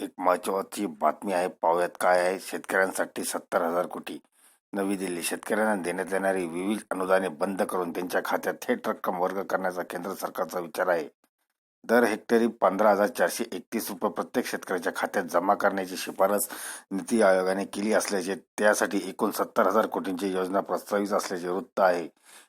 एक महत्वाची बातमी आहे. पाहूयात काय आहे. शेतकऱ्यांसाठी सत्तर हजार कोटी. नवी दिल्ली शेतकऱ्यांना देण्यात येणारी विविध अनुदाने बंद करून त्यांच्या खात्यात थेट रक्कम वर्ग करण्याचा केंद्र सरकारचा विचार आहे. दर हेक्टरी पंधरा हजार चारशे एकतीस रुपये प्रत्येक शेतकऱ्याच्या खात्यात जमा करण्याची शिफारस नीती आयोगाने केली असल्याचे त्यासाठी एकूण सत्तर हजार कोटींची योजना प्रस्तावित असल्याचे वृत्त आहे.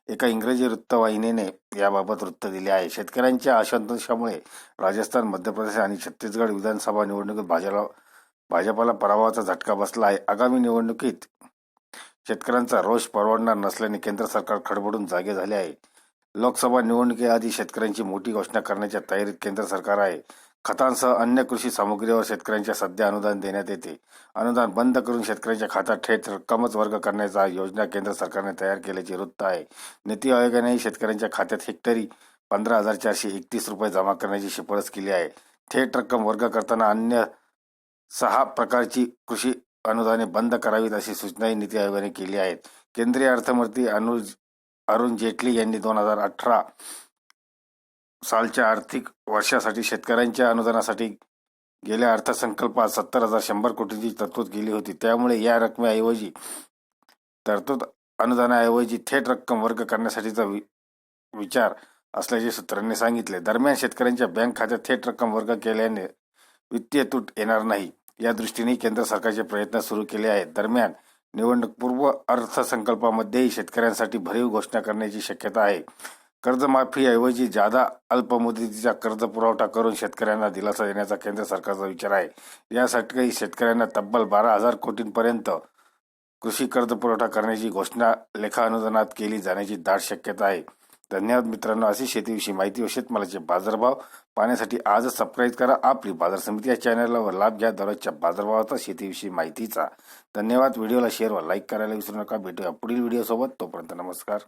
एका इंग्रजी वृत्तवाहिनीने याबाबत वृत्त दिले आहे. शेतकऱ्यांच्या असंतोषामुळे राजस्थान मध्य प्रदेश आणि छत्तीसगड विधानसभा निवडणुकीत भाजपला भाजपाला पराभवाचा झटका बसला आहे. आगामी निवडणुकीत शेतकऱ्यांचा रोष परवडणार नसल्याने केंद्र सरकार खडबडून जागे झाले आहे. लोकसभा निवडणुकीआधी शेतकऱ्यांची मोठी घोषणा करण्याच्या तयारीत केंद्र सरकार आहे. खतांसह अन्य कृषी सामुग्रीवर शेतकऱ्यांच्या सध्या अनुदान देण्यात येते. अनुदान बंद करून शेतकऱ्यांच्या खात्यात थेट रक्कमच वर्ग करण्याचा योजना केंद्र सरकारने तयार केल्याचे वृत्त आहे. नीती आयोगानेही शेतकऱ्यांच्या खात्यात हेक्टरी पंधरा हजार चारशे एकतीस रुपये जमा करण्याची शिफारस केली आहे. थेट रक्कम वर्ग करताना अन्य सहा प्रकारची कृषी अनुदाने बंद करावीत अशी सूचनाही नीती आयोगाने केली आहे केंद्रीय अर्थमंत्री अनुज अरुण जेटली यांनी दोन हजार अठरा सालच्या आर्थिक वर्षासाठी शेतकऱ्यांच्या अनुदानासाठी गेल्या अर्थसंकल्पात सत्तर हजार शंभर कोटींची तरतूद केली होती. त्यामुळे या रकमेऐवजी तरतूद अनुदानाऐवजी थेट रक्कम वर्ग करण्यासाठीचा वि विचार असल्याचे सूत्रांनी सांगितले. दरम्यान शेतकऱ्यांच्या बँक खात्यात थेट रक्कम वर्ग केल्याने वित्तीय तूट येणार नाही. या दृष्टीने केंद्र सरकारचे प्रयत्न सुरू केले आहेत. दरम्यान निवडणूकपूर्व अर्थसंकल्पामध्येही शेतकऱ्यांसाठी भरीव घोषणा करण्याची शक्यता आहे. कर्जमाफीऐवजी जादा अल्पमुदतीचा कर्ज पुरवठा करून शेतकऱ्यांना दिलासा देण्याचा केंद्र सरकारचा विचार आहे. यासाठी शेतकऱ्यांना तब्बल बारा हजार कोटींपर्यंत कृषी कर्ज पुरवठा करण्याची घोषणा लेखा अनुदानात केली जाण्याची दाट शक्यता आहे. धन्यवाद मित्रांनो. अशी शेतीविषयी माहिती व शेतमालाचे बाजारभाव पाहण्यासाठी आजच सबस्क्राईब करा. आपली बाजार समिती या चॅनलला व लाभ घ्या. दररोजच्या बाजारभावाचा शेतीविषयी माहितीचा. धन्यवाद. व्हिडिओला शेअर व लाईक करायला विसरू नका. भेटूया पुढील व्हिडिओसोबत तोपर्यंत नमस्कार.